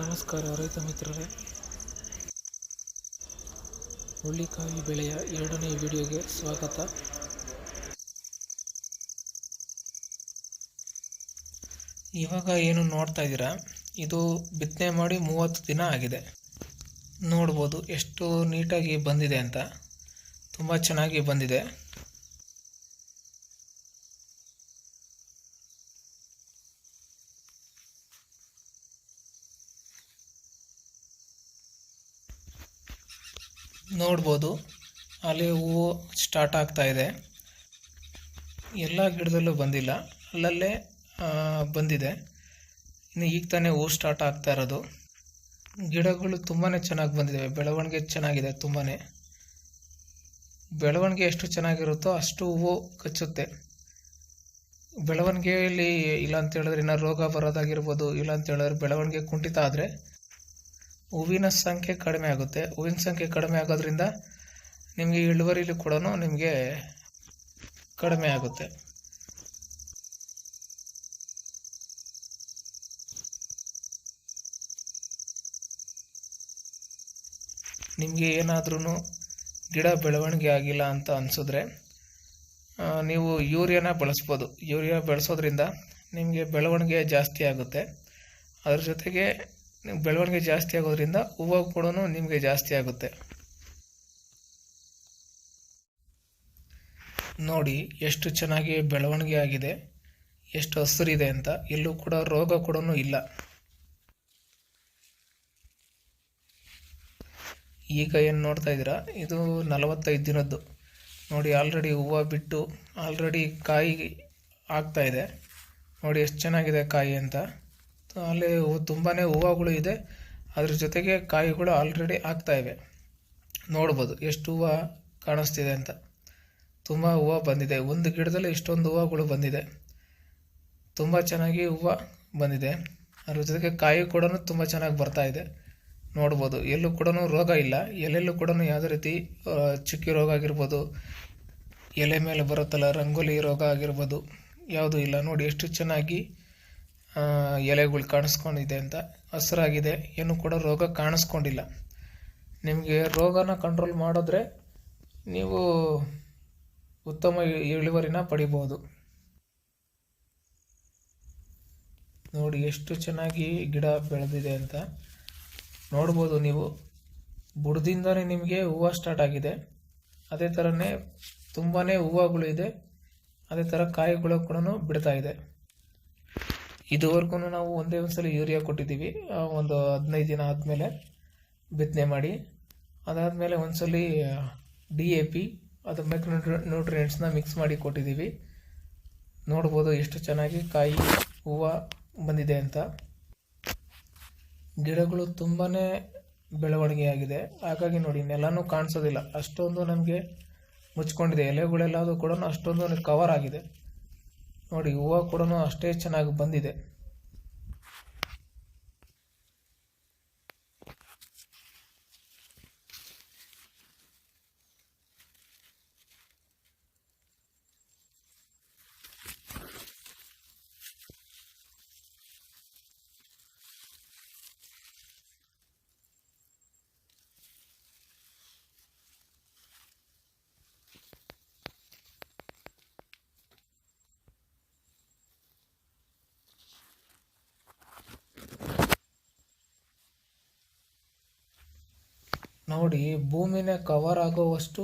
ನಮಸ್ಕಾರ ರೈತ ಮಿತ್ರರೇ. ಹುಳ್ಳಿಕಾಯಿ ಬೆಳೆಯ ಎರಡನೇ ವಿಡಿಯೋಗೆ ಸ್ವಾಗತ. ಇವಾಗ ಏನು ನೋಡ್ತಾ ಇದ್ದೀರಾ? ಇದು ಬಿತ್ತನೆ ಮಾಡಿ ಮೂವತ್ತು ದಿನ ಆಗಿದೆ. ನೋಡ್ಬೋದು ಎಷ್ಟು ನೀಟಾಗಿ ಬಂದಿದೆ ಅಂತ. ತುಂಬ ಚೆನ್ನಾಗಿ ಬಂದಿದೆ. ನೋಡ್ಬೋದು. ಅಲ್ಲಿ ಹೂವು ಸ್ಟಾರ್ಟ್ ಆಗ್ತಾ ಇದೆ. ಎಲ್ಲ ಗಿಡದಲ್ಲೂ ಬಂದಿಲ್ಲ. ಅಲ್ಲಲ್ಲೇ ಬಂದಿದೆ. ಇನ್ನು ಈಗ ತಾನೇ ಹೂವು ಸ್ಟಾರ್ಟ್ ಆಗ್ತಾ ಇರೋದು. ಗಿಡಗಳು ತುಂಬಾ ಚೆನ್ನಾಗಿ ಬಂದಿದ್ದಾವೆ ಬೆಳವಣಿಗೆ ಚೆನ್ನಾಗಿದೆ ತುಂಬಾ ಬೆಳವಣಿಗೆ ಎಷ್ಟು ಚೆನ್ನಾಗಿರುತ್ತೋ ಅಷ್ಟು ಹೂವು ಕಚ್ಚುತ್ತೆ. ಬೆಳವಣಿಗೆಯಲ್ಲಿ ಇಲ್ಲ ಅಂತ ಹೇಳಿದ್ರೆ ಇನ್ನು ರೋಗ ಬರೋದಾಗಿರ್ಬೋದು, ಇಲ್ಲ ಅಂತ ಹೇಳಿದ್ರೆ ಬೆಳವಣಿಗೆ ಕುಂಠಿತ ಆದರೆ ಹೂವಿನ ಸಂಖ್ಯೆ ಕಡಿಮೆ ಆಗುತ್ತೆ. ಹೂವಿನ ಸಂಖ್ಯೆ ಕಡಿಮೆ ಆಗೋದ್ರಿಂದ ನಿಮಗೆ ಇಳುವರಿಲಿ ಕೂಡ ನಿಮಗೆ ಕಡಿಮೆ ಆಗುತ್ತೆ. ನಿಮಗೆ ಏನಾದ್ರೂ ಗಿಡ ಬೆಳವಣಿಗೆ ಆಗಿಲ್ಲ ಅಂತ ಅನಿಸಿದ್ರೆ ನೀವು ಯೂರಿಯಾನ ಬಳಸ್ಬೋದು. ಯೂರಿಯಾ ಬಳಸೋದ್ರಿಂದ ನಿಮಗೆ ಬೆಳವಣಿಗೆ ಜಾಸ್ತಿ ಆಗುತ್ತೆ. ಅದ್ರ ಜೊತೆಗೆ ಬೆಳವಣಿಗೆ ಜಾಸ್ತಿ ಆಗೋದ್ರಿಂದ ಹೂವು ಕೂಡ ನಿಮಗೆ ಜಾಸ್ತಿ ಆಗುತ್ತೆ. ನೋಡಿ ಎಷ್ಟು ಚೆನ್ನಾಗಿ ಬೆಳವಣಿಗೆ ಆಗಿದೆ, ಎಷ್ಟು ಹಸಿರಿದೆ ಅಂತ. ಎಲ್ಲೂ ಕೂಡ ರೋಗ ಕೂಡ ಇಲ್ಲ. ಈಗ ಏನು ನೋಡ್ತಾ ಇದ್ದೀರಾ? ಇದು ನಲವತ್ತೈದು ದಿನದ್ದು. ನೋಡಿ, ಆಲ್ರೆಡಿ ಹೂವು ಬಿಟ್ಟು, ಆಲ್ರೆಡಿ ಕಾಯಿ ಆಗ್ತಾ ಇದೆ. ನೋಡಿ, ಎಷ್ಟು ಚೆನ್ನಾಗಿದೆ ಕಾಯಿ ಅಂತ. ಅಲ್ಲಿ ತುಂಬಾ ಹೂವುಗಳು ಇದೆ. ಅದ್ರ ಜೊತೆಗೆ ಕಾಯಿಗಳು ಆಲ್ರೆಡಿ ಆಗ್ತಾ ಇವೆ. ನೋಡ್ಬೋದು ಎಷ್ಟು ಹೂವು ಕಾಣಿಸ್ತಿದೆ ಅಂತ. ತುಂಬ ಹೂವು ಬಂದಿದೆ. ಒಂದು ಗಿಡದಲ್ಲಿ ಇಷ್ಟೊಂದು ಹೂವುಗಳು ಬಂದಿದೆ. ತುಂಬ ಚೆನ್ನಾಗಿ ಹೂವು ಬಂದಿದೆ. ಅದ್ರ ಜೊತೆಗೆ ಕಾಯಿ ಕೂಡ ತುಂಬ ಚೆನ್ನಾಗಿ ಬರ್ತಾ ಇದೆ. ನೋಡ್ಬೋದು. ಎಲ್ಲೂ ಕೂಡ ರೋಗ ಇಲ್ಲ. ಎಲ್ಲೆಲ್ಲೂ ಕೂಡ ಯಾವುದೇ ರೀತಿ ಚಿಕ್ಕಿ ರೋಗ ಆಗಿರ್ಬೋದು, ಎಲೆ ಮೇಲೆ ಬರುತ್ತಲ್ಲ, ರಂಗೋಲಿ ರೋಗ ಆಗಿರ್ಬೋದು, ಯಾವುದೂ ಇಲ್ಲ. ನೋಡಿ ಎಷ್ಟು ಚೆನ್ನಾಗಿ ಎಲೆಗಳು ಕಾಣಿಸ್ಕೊಂಡಿದೆ ಅಂತ. ಹಸಿರಾಗಿದೆ. ಏನು ಕೂಡ ರೋಗ ಕಾಣಿಸ್ಕೊಂಡಿಲ್ಲ. ನಿಮಗೆ ರೋಗನ ಕಂಟ್ರೋಲ್ ಮಾಡಿದ್ರೆ ನೀವು ಉತ್ತಮ ಇಳುವರಿನ ಪಡಿಬೋದು. ನೋಡಿ, ಎಷ್ಟು ಚೆನ್ನಾಗಿ ಗಿಡ ಬೆಳೆದಿದೆ ಅಂತ. ನೋಡ್ಬೋದು ನೀವು. ಬುಡದಿಂದನೇ ನಿಮಗೆ ಹೂವು ಸ್ಟಾರ್ಟ್ ಆಗಿದೆ. ಅದೇ ಥರನೇ ತುಂಬಾ ಹೂವುಗಳು ಇದೆ. ಅದೇ ಥರ ಕಾಯಿಗಳು ಕೂಡ ಬಿಡ್ತಾ ಇದೆ. ಇದುವರೆಗೂ ನಾವು ಒಂದೇ ಒಂದ್ಸಲ ಯೂರಿಯಾ ಕೊಟ್ಟಿದ್ದೀವಿ. ಒಂದು ಹದಿನೈದು ದಿನ ಆದಮೇಲೆ ಬಿತ್ತನೆ ಮಾಡಿ, ಅದಾದಮೇಲೆ ಒಂದ್ಸಲ ಡಿ ಎ ಪಿ, ಅದು ಮೈಕ್ರೋ ನ್ಯೂಟ್ರಿಯೆಂಟ್ಸ್ನ ಮಿಕ್ಸ್ ಮಾಡಿ ಕೊಟ್ಟಿದ್ದೀವಿ. ನೋಡ್ಬೋದು ಎಷ್ಟು ಚೆನ್ನಾಗಿ ಕಾಯಿ, ಹೂವು ಬಂದಿದೆ ಅಂತ. ಗಿಡಗಳು ತುಂಬಾ ಬೆಳವಣಿಗೆಯಾಗಿದೆ. ಹಾಗಾಗಿ ನೋಡಿ, ನೆಲನೂ ಕಾಣಿಸೋದಿಲ್ಲ. ಅಷ್ಟೊಂದು ನಮಗೆ ಮುಚ್ಕೊಂಡಿದೆ. ಎಲೆಗಳೆಲ್ಲದೂ ಕೂಡ ಅಷ್ಟೊಂದು ಕವರ್ ಆಗಿದೆ. ನೋಡಿ ಹೂವು ಕೂಡ ಅಷ್ಟೇ ಚೆನ್ನಾಗಿ ಬಂದಿದೆ. ನೋಡಿ ಭೂಮಿನೇ ಕವರ್ ಆಗುವಷ್ಟು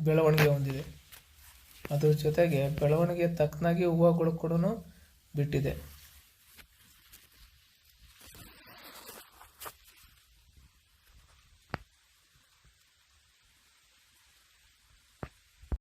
ಬೆಳವಣಿಗೆ ಹೊಂದಿದೆ. ಅದ್ರ ಜೊತೆಗೆ ಬೆಳವಣಿಗೆ ತಕ್ಕನಾಗಿ ಹೂವುಗಳು ಕೂಡ ಬಿಟ್ಟಿದೆ.